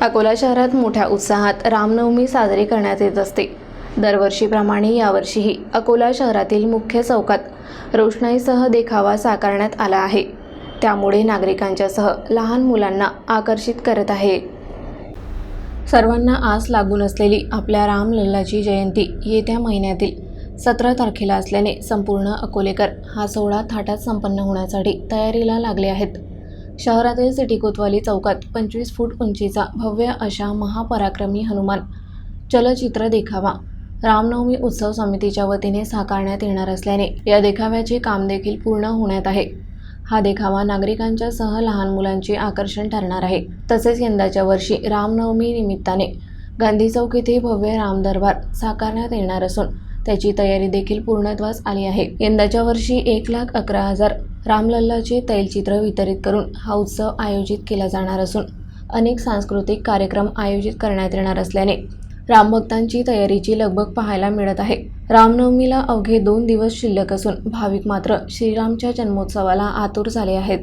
अकोला शहरात मोठ्या उत्साहात रामनवमी साजरी करण्यात येत असते. दरवर्षीप्रमाणे यावर्षीही अकोला शहरातील मुख्य चौकात रोषणाईसह देखावा साकारण्यात आला आहे. त्यामुळे नागरिकांच्यासह लहान मुलांना आकर्षित करत आहे. सर्वांना आस लागून असलेली आपल्या रामलल्लाची जयंती येत्या महिन्यातील सतरा तारखेला असल्याने संपूर्ण अकोलेकर हा सोहळा थाटात संपन्न होण्यासाठी तयारीला लागले आहेत. शहरातील सिटी कोतवाली चौकात पंचवीस फूट उंचीचा भव्य अशा महापराक्रमी हनुमान चलचित्र देखावा. रामनवमी उत्सव समितीच्या वतीने साकारण्यात येणार असल्याने या देखाव्याचे काम देखील पूर्ण होण्यात आहे. हा देखावा नागरिकांच्या सह लहान मुलांचे आकर्षण ठरणार आहे. तसेच यंदाच्या वर्षी रामनवमी निमित्ताने गांधी चौक येथे भव्य राम दरबार साकारण्यात येणार असून त्याची तयारी देखील पूर्णत्वास आली आहे. यंदाच्या वर्षी एक लाख अकरा हजार रामलल्लाचे तैलचित्र वितरित करून हा उत्सव आयोजित केला जाणार असून अनेक सांस्कृतिक कार्यक्रम आयोजित करण्यात येणार असल्याने रामभक्तांची तयारीची लगबग पाहायला मिळत आहे. रामनवमीला अवघे दोन दिवस शिल्लक असून भाविक मात्र श्रीरामच्या जन्मोत्सवाला आतुर झाले आहेत.